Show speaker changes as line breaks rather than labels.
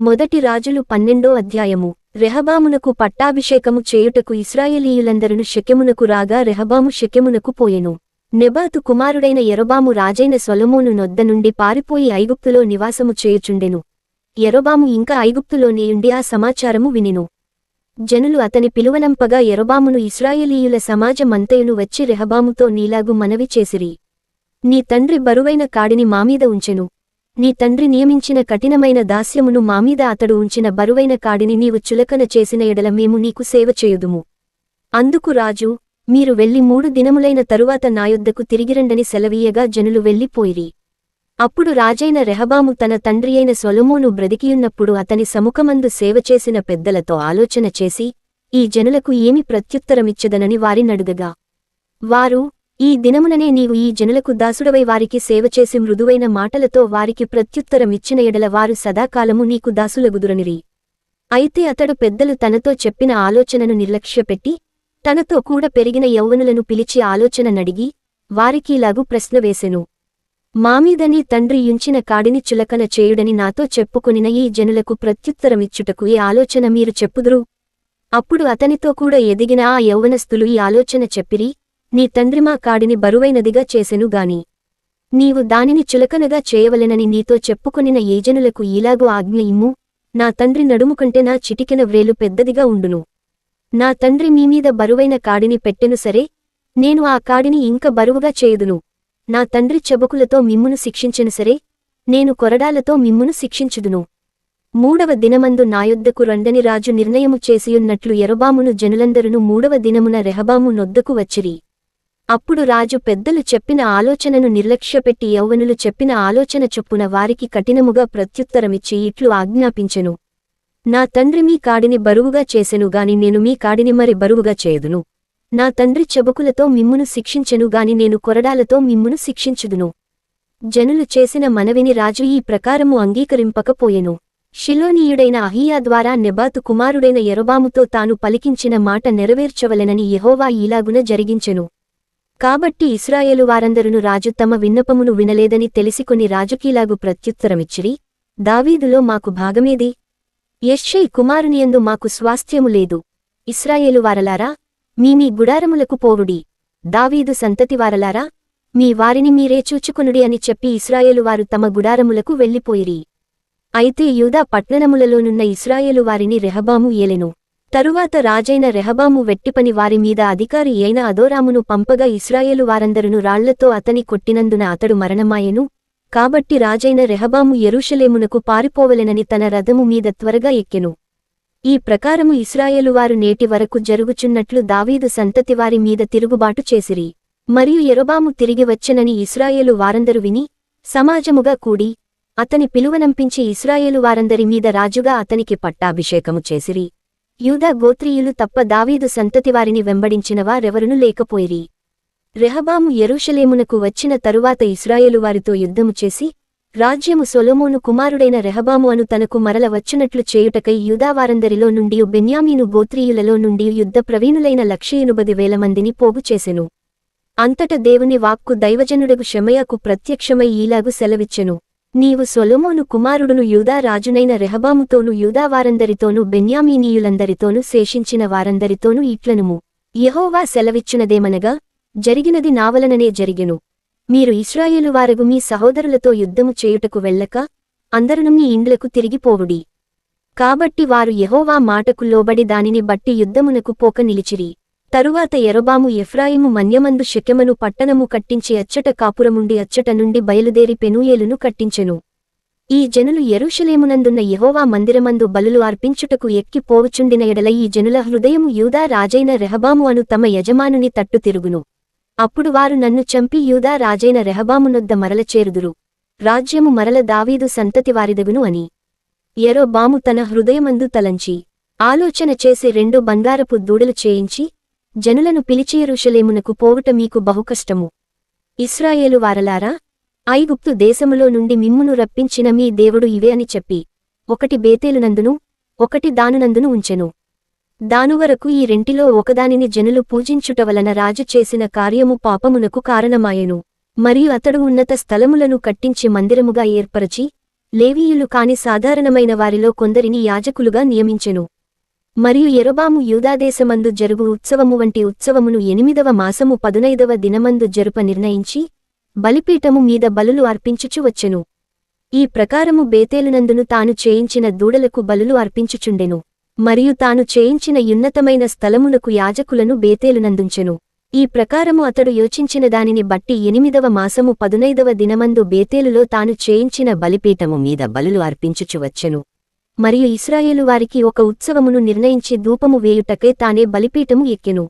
మొదటి రాజులు పన్నెండో అధ్యాయము. రెహబామునకు పట్టాభిషేకము చేయుటకు ఇస్రాయేలీయులందరును శకెమునకు రాగా రెహబాము శకెమునకు పోయెను. నెబాతు కుమారుడైన ఎరబాము రాజైన సొలొమోను నొద్ద నుండి పారిపోయి ఐగుప్తులో నివాసము చేయుచుండెను. ఎరబాము ఇంకా ఐగుప్తులోనేయుండి ఆ సమాచారము వినెను. జనులు అతని పిలువనంపగా ఎరబామును ఇస్రాయేలీయుల సమాజమంతయును వచ్చి రెహబాముతో నీలాగు మనవి చేసిరి. నీ తండ్రి బరువైన కాడిని మామీద ఉంచెను. నీ తండ్రి నియమించిన కఠినమైన దాస్యమును మామీద అతడు ఉంచిన బరువైన కాడిని నీవు చులకన చేసిన ఎడల మేము నీకు సేవ చేయుదుము. అందుకు రాజు మీరు వెళ్ళి మూడు దినములైన తరువాత నాయొద్దకు తిరిగిరండని సెలవీయగా జనులు వెళ్ళిపోయిరి అప్పుడు రాజైన రెహబాము తన తండ్రియైన సొలమోను బ్రతికియున్నప్పుడు అతని సముఖమందు సేవ చేసిన పెద్దలతో ఆలోచన చేసి ఈ జనులకు ఏమి ప్రత్యుత్తరమిచ్చదనని వారినడుగగా వారు ఈ దినముననే నీవు ఈ జనులకు దాసుడవై వారికి సేవ చేసి మృదువైన మాటలతో వారికి ప్రత్యుత్తరమిచ్చిన ఎడల వారు సదాకాలము నీకు దాసులగుదురనిరి. అయితే అతడు పెద్దలు తనతో చెప్పిన ఆలోచనను నిర్లక్ష్యపెట్టి తనతో కూడా పెరిగిన యౌవనులను పిలిచి ఆలోచన నడిగి వారికీలాగు ప్రశ్న వేసెను. మామీదని తండ్రి యుంచిన కాడిని చులకన చేయుడని నాతో చెప్పుకొనిన ఈ జనులకు ప్రత్యుత్తరమిచ్చుటకు ఈ ఆలోచన మీరు చెప్పుదురు? అప్పుడు అతనితో కూడా ఎదిగిన ఆ యౌవనస్థులు ఈ ఆలోచన చెప్పిరి నీ తండ్రి మా కాడిని బరువైనదిగా చేసెను గాని. నీవు దానిని చులకనగా చేయవలెనని నీతో చెప్పుకొనిన ఏజనులకు ఈలాగు ఆజ్ఞ ఇమ్ము. నా తండ్రి నడుము కంటే నా చిటికెన వ్రేలు పెద్దదిగా ఉండును. నా తండ్రి మీమీద బరువైన కాడిని పెట్టెను సరే. నేను ఆ కాడిని ఇంక బరువుగా చేయుదును. నా తండ్రి చెబకులతో మిమ్మును శిక్షించెను సరే. నేను కొరడాలతో మిమ్మును శిక్షించుదును. మూడవ దినమందు నాయొద్దకు రండని రాజు నిర్ణయము చేసియున్నట్లు ఎరబామును జనులందరును మూడవ దినమున రెహబాము నొద్దకు వచ్చిరి. అప్పుడు రాజు పెద్దలు చెప్పిన ఆలోచనను నిర్లక్ష్యపెట్టి యౌవనులు చెప్పిన ఆలోచన చొప్పున వారికి కఠినముగా ప్రత్యుత్తరమిచ్చి ఇట్లు ఆజ్ఞాపించెను. నా తండ్రి మీ కాడిని బరువుగా చేసెను గాని నేను మీ కాడిని మరి బరువుగా చేయదును. నా తండ్రి చెబుకులతో మిమ్మును శిక్షించెను గాని నేను కొరడాలతో మిమ్మును శిక్షించుదును. జనులు చేసిన మనవిని రాజు ఈ ప్రకారము అంగీకరింపకపోయెను. షిలోనీయుడైన అహియా ద్వారా నెబాతు కుమారుడైన ఎరబాముతో తాను పలికించిన మాట నెరవేర్చవలెనని యహోవా ఈలాగున జరిగించెను. కాబట్టి ఇస్రాయేలు వారందరును రాజు తమ విన్నపమును వినలేదని తెలిసికొని రాజుకీలాగు ప్రత్యుత్తరమిచ్చిరి దావీదులో మాకు భాగమేది? యశ్షై కుమారునియందు మాకు స్వాస్థ్యము లేదు. ఇస్రాయేలు వారలారా మీ మీ గుడారములకు పోవుడి. దావీదు సంతతివారలారా మీ వారిని మీరే చూచుకునుడి అని చెప్పి ఇస్రాయేలు వారు తమ గుడారములకు వెళ్ళిపోయిరి. అయితే యూదా పట్టణములలోనున్న ఇస్రాయేలు వారిని రెహబాము ఏలెను. తరువాత రాజైన రెహబాము వెట్టిపని వారి మీద అధికారి అయిన అదోరామును పంపగా ఇస్రాయేలు వారందరును రాళ్ళతో అతని కొట్టినందున అతడు మరణమాయెను. కాబట్టి రాజైన రెహబాము ఎరుషలేమునకు పారిపోవలెనని తన రథము మీద త్వరగా ఎక్కెను. ఈ ప్రకారము ఇస్రాయేలువారు నేటి వరకు జరుగుచున్నట్లు దావీదు సంతతివారి మీద తిరుగుబాటు చేసిరి. మరియు ఎరబాము తిరిగి వచ్చెనని ఇస్రాయేలు వారందరు విని సమాజముగా కూడి అతని పిలువనంపించి ఇస్రాయేలు వారందరి మీద రాజుగా అతనికి పట్టాభిషేకము చేసిరి. యూదా గోత్రీయులు తప్ప దావీదు సంతతివారిని వెంబడించినవారెవరును లేకపోయిరి. రెహబాము ఎరుషలేమునకు వచ్చిన తరువాత ఇస్రాయేలు వారితో యుద్ధము చేసి రాజ్యము సొలోమోను కుమారుడైన రెహబాము అను తనకు మరల వచ్చినట్లు చేయుటకై యూదావారందరిలో నుండి బెన్యామీను గోత్రీయులలో నుండి యుద్ధ ప్రవీణులైన లక్ష ఎనుబది వేల మందిని పోగు చేసెను. అంతట దేవుని వాక్కు దైవజనుడగు షమయకు ప్రత్యక్షమై ఈలాగు సెలవిచ్చెను. నీవు సొలొమోను కుమారుడును యూదా రాజునైన రెహబాముతోను యూదావారందరితోనూ బెన్యామీనీయులందరితోనూ శేషించిన వారందరితోనూ ఇట్లనుము. యహోవా సెలవిచ్చునదేమనగా జరిగినది నావలననే జరిగెను. మీరు ఇస్రాయేలు వారగు మీ సహోదరులతో యుద్ధము చేయుటకు వెళ్ళక అందరును మీ ఇండ్లకు తిరిగిపోవుడి కాబట్టి వారు యహోవా మాటకు లోబడి దానిని బట్టి యుద్ధమునకు పోక నిలిచిరి. తరువాత ఎరబాము ఎఫ్రాయిము మన్యమందు శకెమను పట్టణము కట్టించి అచ్చట కాపురముండి అచ్చట నుండి బయలుదేరి పెనూయేలును కట్టించెను. ఈ జనులు ఎరుషలేమునందున్న యహోవా మందిరమందు బలులు అర్పించుటకు ఎక్కిపోవుచుండిన ఎడల ఈ జనుల హృదయము యూదా రాజైన రెహబాము అను తమ యజమానుని తట్టు తిరుగును. అప్పుడు వారు నన్ను చంపి యూదా రాజైన రెహబామునొద్ద మరల చేరుదురు. రాజ్యము మరల దావీదు సంతతివారిదగును అని. ఎరో బాము తన హృదయమందు తలంచి ఆలోచన చేసి రెండు బంగారపు దూడలు చేయించి జనులను పిలిచియరుషలేమునకు పోవుట మీకు బహుకష్టము. ఇస్రాయేలు వారలారా ఐగుప్తు దేశములో నుండి మిమ్మును రప్పించిన మీ దేవుడు ఇవే అని చెప్పి ఒకటి బేతేలునందును ఒకటి దానునందును ఉంచెను. దానువరకు ఈ రెంటిలో ఒకదానిని జనులు పూజించుట వలన రాజు చేసిన కార్యము పాపమునకు కారణమాయెను. మరియు అతడు ఉన్నత స్థలములను కట్టించి మందిరముగా ఏర్పరచి లేవీయులు కాని సాధారణమైన వారిలో కొందరిని యాజకులుగా నియమించెను. మరియు ఎరబాము యూదాదేశమందు జరుగు ఉత్సవము వంటి ఉత్సవమును ఎనిమిదవ మాసము పదునైదవ దినమందు జరుప నిర్ణయించి బలిపీఠము మీద బలులు అర్పించుచు వచ్చెను. ఈ ప్రకారము బేతేలునందును తాను చేయించిన దూడలకు బలులు అర్పించుచుండెను. మరియు తాను చేయించిన యున్నతమైన స్థలమునకు యాజకులను బేతేలునందుంచెను. ఈ ప్రకారము అతడు యోచించిన దానిని బట్టి ఎనిమిదవ మాసము పదునైదవ దినమందు బేతేలులో తాను చేయించిన బలిపీఠము మీద బలులు అర్పించుచు వచ్చెను. మరియు ఇస్రాయేలు వారికి ఒక ఉత్సవమును నిర్ణయించి ధూపము వేయుటకే తానే బలిపీఠము ఎక్కెను.